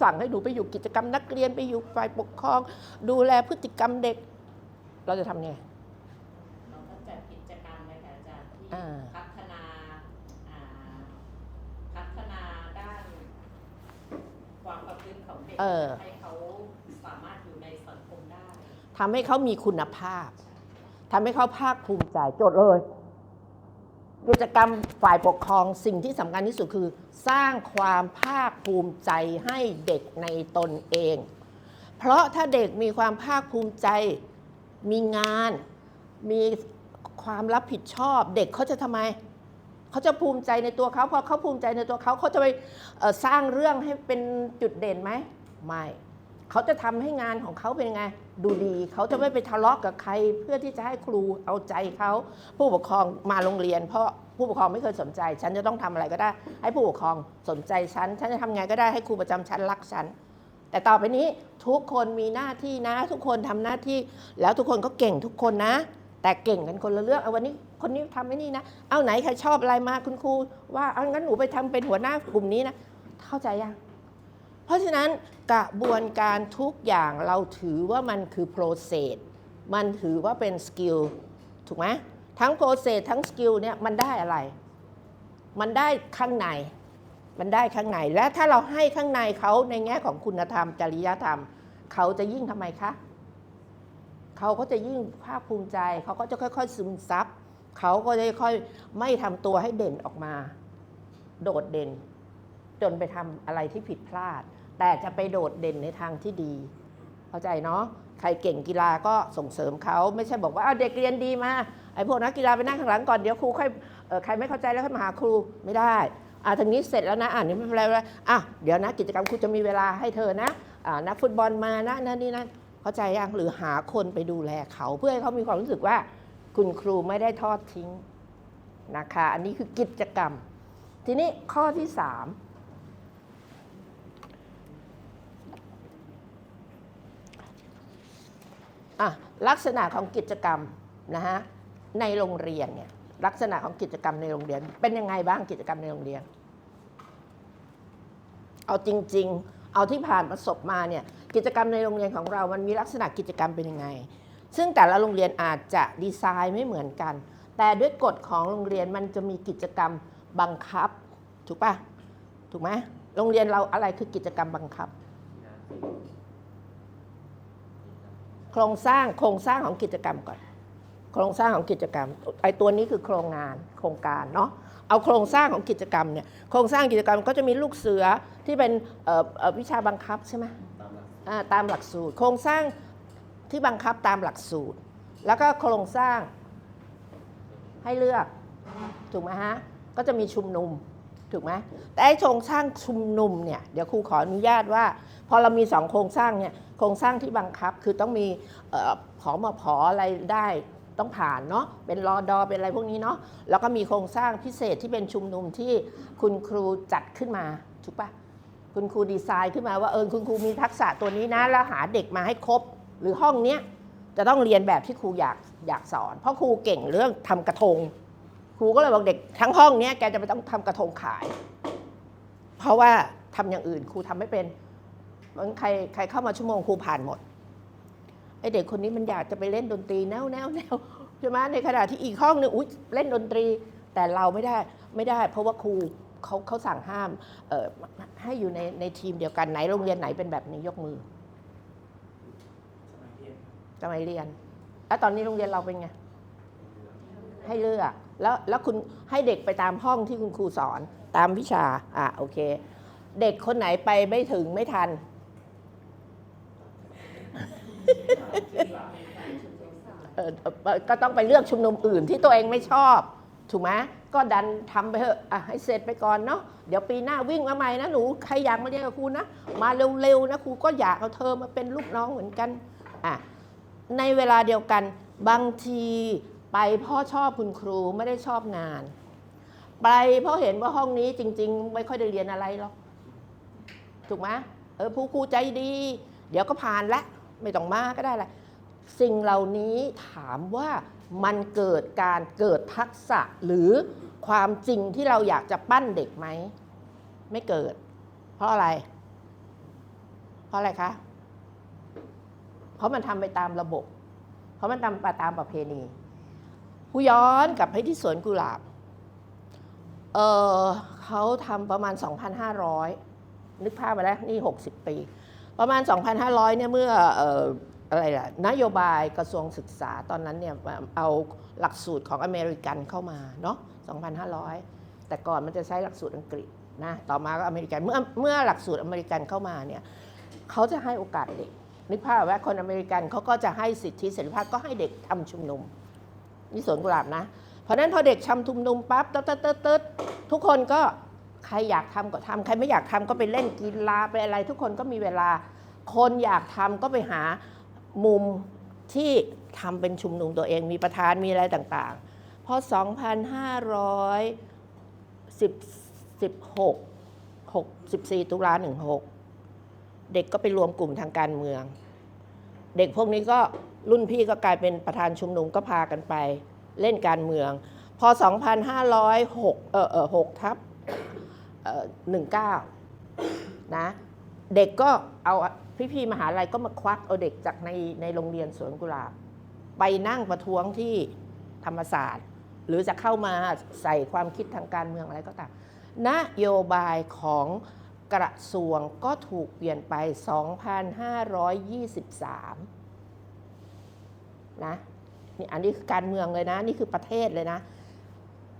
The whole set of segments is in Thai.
สั่งให้หนูไปอยู่กิจกรรมนักเรียนไปอยู่ฝ่ายปกครอง ดูแลพฤติกรรมเด็ก เราจะทำไงเราก็จัดกิจกรรมเลยค่ะอาจารย์ที่อ่า พัฒนาอ่าพัฒนาด้าน ความประพฤติของเด็กเออ ให้เขาสามารถอยู่ในสังคมได้ ทำให้เขามีคุณภาพทำให้เขาภาคภูมิใจโจทย์เลย กิจกรรมฝ่ายปกครองสิ่งที่สำคัญที่สุดคือ สร้างความภาคภูมิใจให้เด็กในตนเอง เพราะถ้าเด็กมีความภาคภูมิใจ มีงาน มีความรับผิดชอบ เด็กเขาจะทำไมเขาจะภูมิใจในตัวเขาพอเขาภูมิใจในตัวเขาเขาจะไปสร้างเรื่องให้เป็นจุดเด่นไหมไม่ เขาจะทำให้งานของเขาเป็นไง ดูดี เขาจะไม่ไปทะเลาะกับใคร เพื่อที่จะให้ครูเอาใจเขาผู้ปกครองมาโรงเรียน เพราะผู้ปกครองไม่เคยสนใจ ฉันจะต้องทำอะไรก็ได้ ให้ผู้ปกครองสนใจฉัน ฉันจะทำไงก็ได้ให้ครูประจำชั้นรักฉันแต่ต่อไปนี้ทุกคนมีหน้าที่นะ ทุกคนทำหน้าที่ แล้วทุกคนก็เก่งทุกคนนะ แต่เก่งกันคนละเรื่องเอาวันนี้คนนี้ทำไม่นี่นะ เอาไหนใครชอบอะไรมาคุณครูว่าเอางั้นหนูไปทำเป็นหัวหน้ากลุ่มนี้นะ เข้าใจยัง ราะฉะนั้นกระบวนการทุกอย่างเราถือว่ามันคือ process มันถือว่าเป็นสกิลถูกไหมทั้ง process ทั้งสกิลเนี่ยมันได้อะไร มันได้ข้างใน มันได้ข้างใน และถ้าเราให้ข้างในเขาในแง่ของคุณธรรม จริยธรรม เขาจะยิ่งทำไมคะเขาก็จะยิ่งภาคภูมิใจ เขาก็จะค่อย ๆ ซึมซับเขาก็จะค่อยไม่ทำตัวให้เด่นออกมา โดดเด่น จนไปทำอะไรที่ผิดพลาด แต่จะไปโดดเด่นในทางที่ดี เข้าใจเนาะใครเก่งกีฬาก็ส่งเสริมเขาไม่ใช่บอกว่าเอาเด็กเรียนดีมาไอ้พวกนักกีฬาไปนั่งข้างหลังก่อนเดี๋ยวครูค่อยใครไม่เข้าใจแล้วค่อยมาหาครูไม่ได้อ่าทางนี้เสร็จแล้วนะอ่านี่ไม่เป็นไรไม่เป็นไรอะเดี๋ยวนะกิจกรรมครูจะมีเวลาให้เธอนะอ่านักฟุตบอลมานะนั่นนี่นั่นเข้าใจยังหรือหาคนไปดูแลเขาเพื่อให้เขามีความรู้สึกว่าคุณครูไม่ได้ทอดทิ้งนะคะ อันนี้คือกิจกรรม ทีนี้ข้อที่สาม อะลักษณะของกิจกรรมนะฮะในโรงเรียนเนี่ยลักษณะของกิจกรรมในโรงเรียน เป็นยังไงบ้างกิจกรรมในโรงเรียน เอาจริง ๆ เอาที่ผ่านประสบมาเนี่ยกิจกรรมในโรงเรียนของเรา มันมีลักษณะกิจกรรมเป็นยังไง ซึ่งแต่ละโรงเรียนอาจจะดีไซน์ไม่เหมือนกัน แต่ด้วยกฎของโรงเรียนมันจะมีกิจกรรมบังคับ ถูกปะถูกไหมโรงเรียนเราอะไรคือกิจกรรมบังคับ โครงสร้างโครงสร้างของกิจกรรมก่อน โครงสร้างของกิจกรรมไอ้ตัวนี้คือโครงงานโครงการเนาะเอาโครงสร้างของกิจกรรมเนี่ยโครงสร้างกิจกรรมก็จะมีลูกเสือที่เป็นเอ่อเอ่อวิชาบังคับใช่ไหมตามหลักอ่าตามหลักสูตร โครงสร้างที่บังคับตามหลักสูตร แล้วก็โครงสร้างให้เลือกถูกไหมฮะก็จะมีชุมนุม ถูกไหมแต่ไอ้โครงสร้างชุมนุมเนี่ยเดี๋ยวครูขออนุญาตว่า พอเรามีสองโครงสร้างเนี่ยโครงสร้างที่บังคับคือต้องมีเอ่อผอมผออะไรได้ต้องผ่านเนาะเป็นรอดอเป็นอะไรพวกนี้เนาะแล้วก็มีโครงสร้างพิเศษที่เป็นชุมนุมที่คุณครูจัดขึ้นมาถูกปะคุณครูดีไซน์ขึ้นมาว่าเออคุณครูมีทักษะตัวนี้นะแล้วหาเด็กมาให้ครบ หรือห้องเนี้ยจะต้องเรียนแบบที่ครูอยากอยากสอน เพราะครูเก่งเรื่องทำกระทง ครูก็เลยบอกเด็กทั้งห้องเนี้ยแกจะไปต้องทำกระทงขาย เพราะว่าทำอย่างอื่นครูทำไม่เป็นมันใครใครเข้ามาชั่วโมงครูผ่านหมดไอเด็กคนนี้มันอยากจะไปเล่นดนตรีแนวแนวแนวใช่ไหมในขณะที่อีกห้องหนึงอุ๊ยเล่นดนตรีแต่เราไม่ได้ไม่ได้ เพราะว่าครูเขาเขาสั่งห้ามเอ่อให้อยู่ในในทีมเดียวกันไหนโรงเรียนไหนเป็นแบบนี้ยกมือสมัยเรียนสมัยเรียนแล้วตอนนี้โรงเรียนเราเป็นไงให้เลือก แล้วแล้วคุณให้เด็กไปตามห้องที่คุณครูสอนตามวิชาอะโอเค เด็กคนไหนไปไม่ถึงไม่ทัน ก็ต้องไปเลือกชุมนุมอื่นที่ตัวเองไม่ชอบ ถูกไหมก็ดันทำไปเถอะอะให้เสร็จไปก่อนเนาะเดี๋ยวปีหน้าวิ่งมาใหม่นะหนูใครอยากมาเรียนกับครูนะมาเร็วๆนะครูก็อยากเอาเธอมาเป็นลูกน้องเหมือนกันอะในเวลาเดียวกันบางที ไปเพ่อชอบคุณครูไม่ได้ชอบงาน ไปเพราะเห็นว่าห้องนี้จริง ๆ ไม่ค่อยได้เรียนอะไรหรอกถูกไหมเออผู้ครูใจดี เดี๋ยวก็ผ่านละไม่ต้องมาก็ได้ละสิ่งเหล่านี้ถามว่ามันเกิดการเกิดทักษะหรือความจริงที่เราอยากจะปั้นเด็กไหม ไม่เกิด เพราะอะไร เพราะอะไรคะ เพราะมันทำไปตามระบบ เพราะมันทำไปตามประเพณี ผู้ย้อนกลับไปที่สวนกุหลาบ เออเขาทำประมาณ 2,500 นึกภาพมาแล้วนี่ 60 ปี ประมาณ 2,500 เนี่ยเมื่อเอออะไรล่ะ นโยบายกระทรวงศึกษาตอนนั้นเนี่ยเอาหลักสูตรของอเมริกันเข้ามาเนาะ 2,500 แต่ก่อนมันจะใช้หลักสูตรอังกฤษนะ ต่อมาก็อเมริกัน เมื่อเมื่อหลักสูตรอเมริกันเข้ามาเนี่ยเขาจะให้โอกาสเด็กนึกภาพว่าคนอเมริกันเขาก็จะให้สิทธิเสรีภาพก็ให้เด็กทำชุมนุม นี่สวนกุหลาบนะ เพราะนั้นพอเด็กทำชุมนุมปั๊บเตึ๊ดตึ๊ดตึ๊ดตึ๊ดทุกคนก็ใครอยากทำก็ทำใครไม่อยากทำก็ไปเล่นกีฬาไปอะไร ทุกคนก็มีเวลา คนอยากทำก็ไปหามุมที่ทำเป็นชุมนุมตัวเองมีประธานมีอะไรต่างๆ พอ 2,516 64 ตุลา 16 เด็กก็ไปรวมกลุ่มทางการเมือง เด็กพวกนี้ก็ รุ่นพี่ก็กลายเป็นประธานชุมนุมก็พากันไป เล่นการเมือง พอ 2,506เออเออ6ทับเอ่อ19 นะ เด็กก็เอาพี่ๆมหาลัยก็มาควักเอาเด็กจากในในโรงเรียนสวนกุหลาบ ไปนั่งประท้วงที่ธรรมศาสตร์ หรือจะเข้ามาใส่ความคิดทางการเมืองอะไรก็ตามนโยบายของกระทรวงก็ถูกเปลี่ยนไป 2,523 นะนี่อันนี้คือการเมืองเลยนะ นี่คือประเทศเลยนะ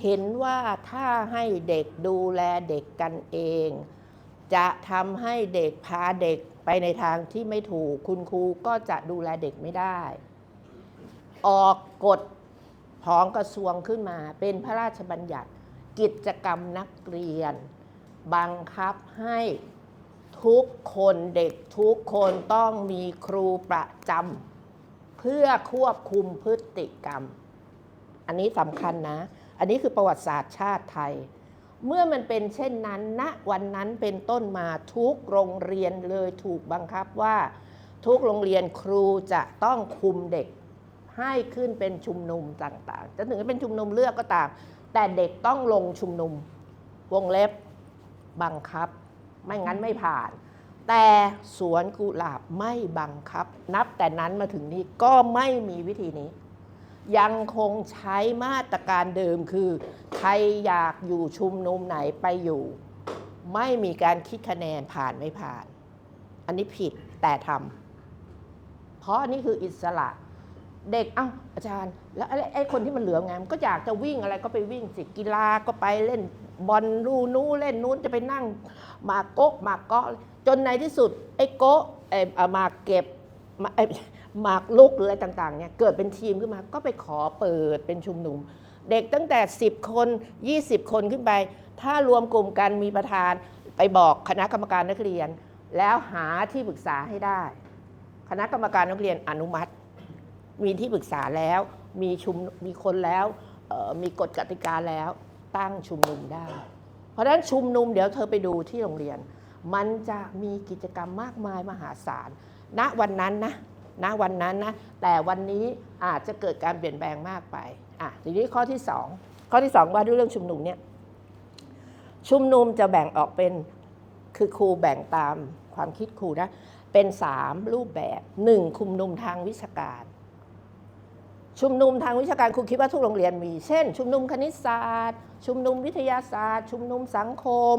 เห็นว่าถ้าให้เด็กดูแลเด็กกันเอง จะทำให้เด็กพาเด็กไปในทางที่ไม่ถูก คุณครูก็จะดูแลเด็กไม่ได้ ออกกฎของกระทรวงขึ้นมา เป็นพระราชบัญญัติ กิจกรรมนักเรียน บังคับให้ทุกคนเด็กทุกคนต้องมีครูประจำ เพื่อควบคุมพฤติกรรม อันนี้สำคัญนะ อันนี้คือประวัติศาสตร์ชาติไทย เมื่อมันเป็นเช่นนั้นณวันนั้นเป็นต้นมาทุกโรงเรียนเลยถูกบังคับว่า ทุกโรงเรียนครูจะต้องคุมเด็ก ให้ขึ้นเป็นชุมนุมต่างๆ จะถึงจะเป็นชุมนุมเลือกก็ตาม แต่เด็กต้องลงชุมนุม วงเล็บบังคับ ไม่งั้นไม่ผ่าน แต่สวนกุหลาบไม่บังคับ นับแต่นั้นมาถึงนี้ก็ไม่มีวิธีนี้ ยังคงใช้มาตรการเดิมคือ ใครอยากอยู่ชุมนุมไหนไปอยู่ ไม่มีการคิดคะแนนผ่านไม่ผ่าน อันนี้ผิดแต่ทำเพราะนนี้คืออิสระเด็ก เอ้าอาจารย์ แล้วไอ้ไอ้คนที่มันเหลือไงมันก็อยากจะวิ่งอะไรก็ไปวิ่งสิกีฬาก็ไปเล่น บอลลูนู้เล่นนู้นจะไปนั่งมาโก๊กมากเกาะจนในที่สุด ไอ้โก๊ะไอ้มาเก็บมาไอ้หมากลุกหรืออะไรต่างๆเนี่ยเกิดเป็นทีมขึ้นมาก็ไปขอเปิดเป็นชุมนุม เด็กตั้งแต่ 10 คน 20 คนขึ้นไป ถ้ารวมกลุ่มกันมีประธานไปบอกคณะกรรมการนักเรียน แล้วหาที่ปรึกษาให้ได้ คณะกรรมการนักเรียนอนุมัติ มีที่ปรึกษาแล้ว มีชุมมีคนแล้วมีกฎกติกาแล้ว ตั้งชุมนุมได้ เพราะฉะนั้นชุมนุมเดี๋ยวเธอไปดูที่โรงเรียน มันจะมีกิจกรรมมากมายมหาศาลณวันนั้นนะณวันนั้นนะแต่วันนี้อาจจะเกิดการเปลี่ยนแปลงมากไปอะทีนี้ข้อที่สองข้อที่สองว่าด้วยเรื่องชุมนุมเนี่ยชุมนุมจะแบ่งออกเป็นคือครูแบ่งตามความคิดครูนะเป็นสามรูปแบบหนึ่งชุมนุมทางวิชาการ ชุมนุมทางวิชาการครูคิดว่าทุกโรงเรียนมี เช่น ชุมนุมคณิตศาสตร์ ชุมนุมวิทยาศาสตร์ ชุมนุมสังคม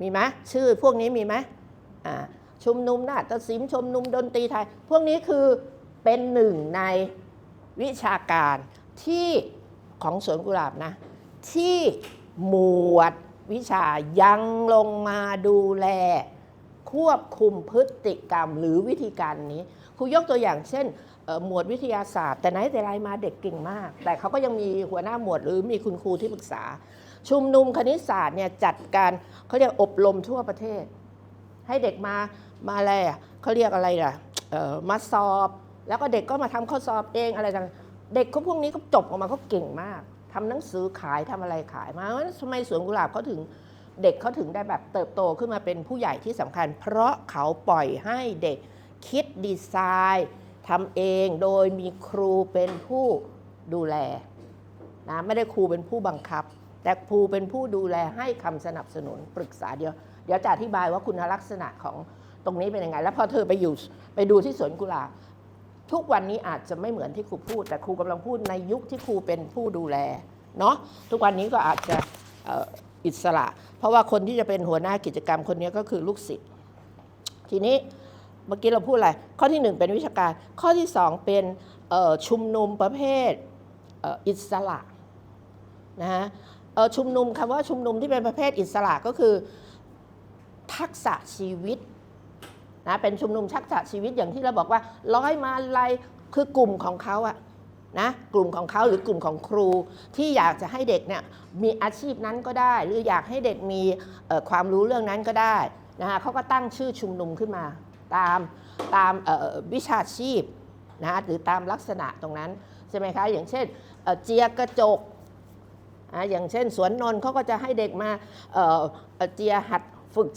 มีไหมชื่อพวกนี้มีไหมอ่าชุมนุมนาฏศิลป์ชุมนุมดนตรีไทย พวกนี้คือเป็นหนึ่งในวิชาการที่ของสวนกุหลาบนะ ที่หมวดวิชายังลงมาดูแล ควบคุมพฤติกรรมหรือวิธีการนี้ครูยกตัวอย่างเช่น หมวดวิทยาศาสตร์ แต่ไหนแต่ไรมาเด็กเก่งมาก แต่เขาก็ยังมีหัวหน้าหมวดหรือมีคุณครูที่ปรึกษา ชุมนุมคณิตศาสตร์เนี่ยจัดการเขาเรียกอบรมทั่วประเทศ ให้เด็กมามาอะไรอะเขาเรียกอะไรล่ะมาสอบ แล้วก็เด็กก็มาทำข้อสอบเองอะไรต่างเด็กเขาพวกนี้ก็จบออกมาเขาเก่งมากทำหนังสือขายทำอะไรขายมาเพราะฉะนั้นทำไมสวนกุหลาบเขาถึงเด็กเขาถึงได้แบบเติบโตขึ้นมาเป็นผู้ใหญ่ที่สำคัญ เพราะเขาปล่อยให้เด็กคิดดีไซน์ ทำเองโดยมีครูเป็นผู้ดูแลนะไม่ได้ครูเป็นผู้บังคับ แต่ครูเป็นผู้ดูแลให้คำสนับสนุนปรึกษาเดียวเดี๋ยวจะอธิบายว่าคุณลักษณะของตรงนี้เป็นยังไง แล้วพอเธอไปอยู่ไปดูที่สวนกุหลาบทุกวันนี้อาจจะไม่เหมือนที่ครูพูด แต่ครูกำลังพูดในยุคที่ครูเป็นผู้ดูแลเนาะทุกวันนี้ก็อาจจะออิสระ เพราะว่าคนที่จะเป็นหัวหน้ากิจกรรมคนนี้ก็คือลูกศิษย์ทีนี้ เมื่อกี้เราพูดอะไร ข้อที่หนึ่งเป็นวิชาการ ข้อที่สองเป็นชุมนุมประเภทเอ,อ,อิสระนะฮะชุมนุมคำว่าชุมนุมที่เป็นประเภทอิสระก็คือ ทักษะชีวิตนะเป็นชุมนุมทักษะชีวิตอย่างที่เราบอกว่า ร้อยมาลัยคือกลุ่มของเขาอะนะกลุ่มของเขาหรือกลุ่มของครูที่อยากจะให้เด็กเนี่ยมีอาชีพนั้นก็ได้ หรืออยากให้เด็กมีความรู้เรื่องนั้นก็ได้นะฮะเขาก็ตั้งชื่อชุมนุมขึ้นมา ตามตามวิชาชีพนะหรือตามลักษณะตรงนั้นใช่ไหมคะอย่างเช่นเจียกระจกอย่างเช่นสวนนนเขาก็จะให้เด็กมาเจียหัดฝึก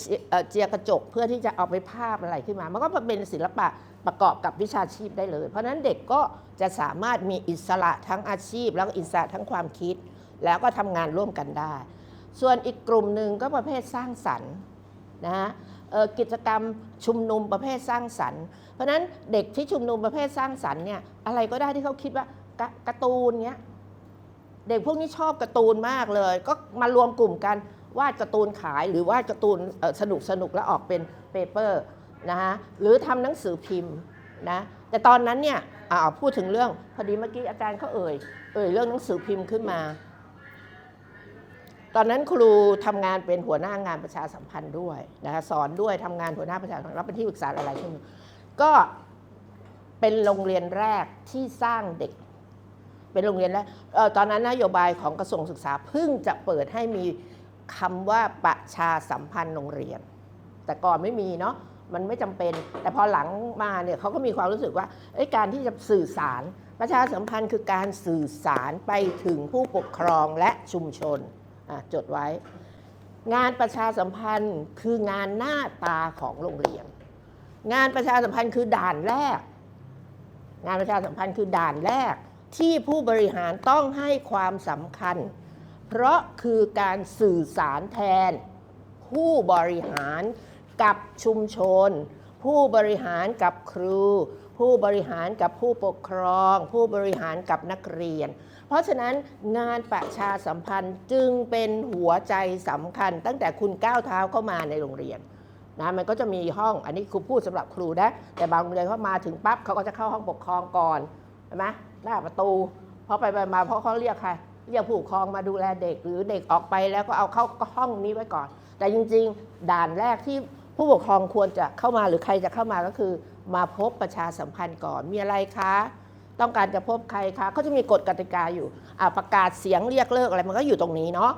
เจียกระจกเพื่อที่จะเอาไปภาพอะไรขึ้นมา มันก็เป็นศิลปะประกอบกับวิชาชีพได้เลย เพราะฉะนั้นเด็กก็จะสามารถมีอิสระทั้งอาชีพ แล้วอิสระทั้งความคิด แล้วก็ทำงานร่วมกันได้ ส่วนอีกกลุ่มหนึ่งก็ประเภทสร้างสรรค์นะฮะ กิจกรรมชุมนุมประเภทสร้างสรรค์ เพราะฉะนั้นเด็กที่ชุมนุมประเภทสร้างสรรค์เนี่ยอะไรก็ได้ที่เขาคิดว่าการ์ตูนเนี้ยเด็กพวกนี้ชอบการ์ตูนมากเลย ก็มารวมกลุ่มกันวาดการ์ตูนขายหรือวาดการ์ตูนสนุกสนุกแล้วออกเป็นเปเปอร์นะฮะหรือทำหนังสือพิมพ์นะแต่ตอนนั้นเนี่ยพูดถึงเรื่องพอดีเมื่อกี้อาจารย์เขาเอ่ยเอ่ยเรื่องหนังสือพิมพ์ขึ้นมา ตอนนั้นครูทำงานเป็นหัวหน้างานประชาสัมพันธ์ด้วยนะคะสอนด้วยทำงานหัวหน้าประชาสัมพันธ์รับเป็นที่ปรึกษาอะไรช่วงนึงก็เป็นโรงเรียนแรกที่สร้างเด็ก เป็นโรงเรียนแรกเอ่อตอนนั้นนโยบายของกระทรวงศึกษาเพิ่งจะเปิดให้มีคำว่าประชาสัมพันธ์โรงเรียน แต่ก่อนไม่มีเนาะมันไม่จำเป็น แต่พอหลังมาเนี่ยเขาก็มีความรู้สึกว่าการที่จะสื่อสารประชาสัมพันธ์คือการสื่อสารไปถึงผู้ปกครองและชุมชน จดไว้ งานประชาสัมพันธ์คืองานหน้าตาของโรงเรียน งานประชาสัมพันธ์คือด่านแรก งานประชาสัมพันธ์คือด่านแรกที่ผู้บริหารต้องให้ความสำคัญ เพราะคือการสื่อสารแทน ผู้บริหารกับชุมชน ผู้บริหารกับครู ผู้บริหารกับผู้ปกครอง ผู้บริหารกับนักเรียน เพราะฉะนั้นงานประชาสัมพันธ์จึงเป็นหัวใจสำคัญ ตั้งแต่คุณก้าวเท้าเข้ามาในโรงเรียนนะมันก็จะมีห้องอันนี้ครูพูดสำหรับครูนะแต่บางโรงเรียนเขามาถึงปั๊บเขาก็จะเข้าห้องปกครองก่อนใช่ไหมหน้าประตูพอไปไปมาเพราะเขาเรียกใครเรียกผู้ปกครองมาดูแลเด็กหรือเด็กออกไปแล้วก็เอาเข้าห้องนี้ไว้ก่อน แต่จริง ๆ ด่านแรกที่ผู้ปกครองควรจะเข้ามาหรือใครจะเข้ามาก็คือ มาพบประชาสัมพันธ์ก่อนมีอะไรคะ ต้องการจะพบใครคะเขาจะมีกฎกติกาอยู่ประกาศเสียงเรียกเลิกอะไรมันก็อยู่ตรงนี้เนาะ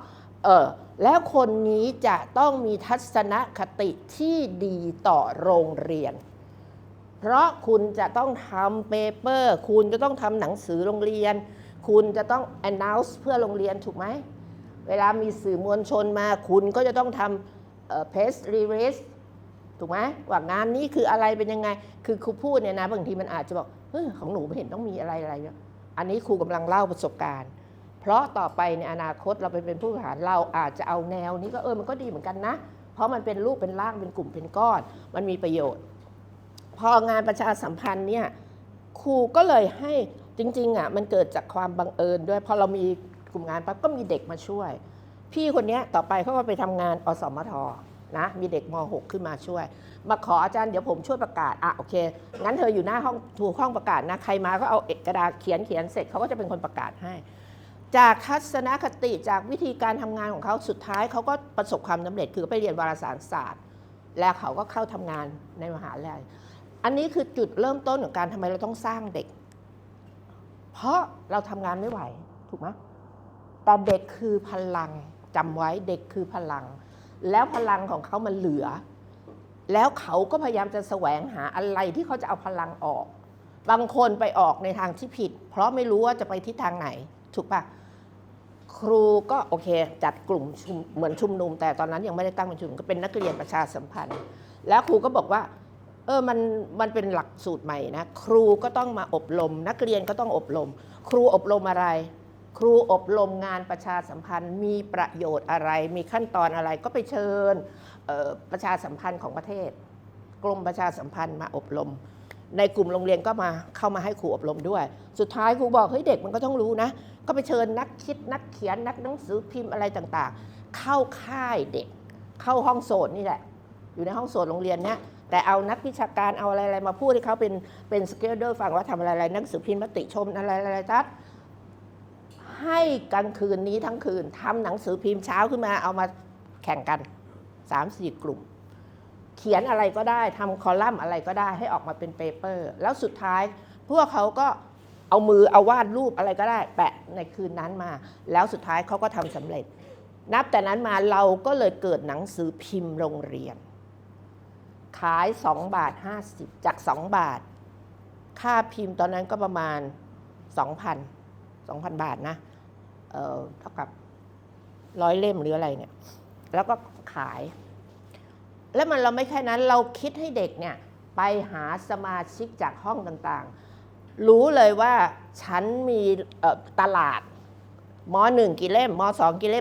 เออแล้วคนนี้จะต้องมีทัศนคติที่ดีต่อโรงเรียน เพราะคุณจะต้องทำเปเปอร์ คุณจะต้องทำหนังสือโรงเรียน คุณจะต้อง announce เพื่อโรงเรียนถูกไหม เวลามีสื่อมวลชนมา คุณก็จะต้องทำเอ่อ press release ถูกไหมว่างานนี้คืออะไรเป็นยังไง คือครูพูดเนี่ยนะบางทีมันอาจจะบอก เฮ้ยของหนูไม่เห็นต้องมีอะไรอะไรเนี่ยอันนี้ครูกำลังเล่าประสบการณ์ เพราะต่อไปในอนาคตเราไปเป็นผู้บริหารเราอาจจะเอาแนวนี้ก็เออมันก็ดีเหมือนกันนะ เพราะมันเป็นรูปเป็นร่างเป็นกลุ่มเป็นก้อน มันมีประโยชน์ พองานประชาสัมพันธ์เนี่ยครูก็เลยให้จริงๆอะมันเกิดจากความบังเอิญด้วยพอเรามีกลุ่มงานปั๊บก็มีเด็กมาช่วย พี่คนนี้ต่อไปเขาก็ไปทำงานอสมท นะมีเด็กม .6 ขึ้นมาช่วย มาขออาจารย์เดี๋ยวผมช่วยประกาศอะโอเคงั้นเธออยู่หน้าห้องถูกห้องประกาศนะใครมาก็เอาเอกกระดาษเขียนเขียนเสร็จเขาก็จะเป็นคนประกาศให้ จากทัศนคติจากวิธีการทำงานของเขาสุดท้ายเขาก็ประสบความสำเร็จคือไปเรียนวารสารศาสตร์ แล้วเขาก็เข้าทำงานในมหาลัยอันนี้คือจุดเริ่มต้นของการทำไมเราต้องสร้างเด็ก เพราะเราทำงานไม่ไหวถูกไหมแต่เด็กคือพลังจำไว้เด็กคือพลัง แล้วพลังของเขามันเหลือ แล้วเขาก็พยายามจะแสวงหาอะไรที่เขาจะเอาพลังออก บางคนไปออกในทางที่ผิด เพราะไม่รู้ว่าจะไปทิศทางไหน ถูกปะครูก็โอเค จัดกลุ่มมเหมือนชุมนุม แต่ตอนนั้นยังไม่ได้ตั้งเป็นชุมนุมก็เป็นนักเรียนประชาสัมพันธ์ แล้วครูก็บอกว่าเออมันมันเป็นหลักสูตรใหม่นะ ครูก็ต้องมาอบรม นักเรียนก็ต้องอบรม ครูอบรมอะไร ครูอบรมงานประชาสัมพันธ์มีประโยชน์อะไร มีขั้นตอนอะไรก็ไปเชิญประชาสัมพันธ์ของประเทศ กรมประชาสัมพันธ์มาอบรม ในกลุ่มโรงเรียนก็มาเข้ามาให้ครูอบรมด้วย สุดท้ายครูบอกเฮ้ยเด็กมันก็ต้องรู้นะ ก็ไปเชิญนักคิดนักเขียนนักหนังสือพิมพ์อะไรต่างๆ เข้าค่ายเด็ก เข้าห้องโสดนี่แหละ อยู่ในห้องโสดโรงเรียนเนี้ยแต่เอานักวิชาการเอาอะไรๆมาพูดให้เขาเป็นเป็นสเกลเดอร์ฟังว่าทำอะไรๆหนังสือพิมพ์มติชมอะไรๆอะไรทัด ให้กลางคืนนี้ทั้งคืนทำหนังสือพิมพ์เช้าขึ้นมาเอามาแข่งกัน3ามสี่กลุ่ม เขียนอะไรก็ได้ทำคอลัมน์อะไรก็ได้ให้ออกมาเป็นเปเปอร์ แล้วสุดท้ายพวกเขาก็เอามือเอาวาดรูปอะไรก็ได้ แปะในคืนนั้นมา แล้วสุดท้ายเขาก็ทำสำเร็จ นับแต่นั้นมาเราก็เลยเกิดหนังสือพิมพ์โรงเรียน ขาย 2 บาท 50 จาก 2 บาท ค่าพิมพ์ตอนนั้นก็ประมาณ 2,000 2,000 บาทนะ เท่ากับร้อยเล่มหรืออะไรเนี่ย แล้วก็ขาย แล้วมันเราไม่แค่นั้นเราคิดให้เด็กเนี่ยไปหาสมาชิกจากห้องต่างๆ รู้เลยว่าฉันมีตลาดมหนึ่งกี่เล่มมสองกี่เล่ม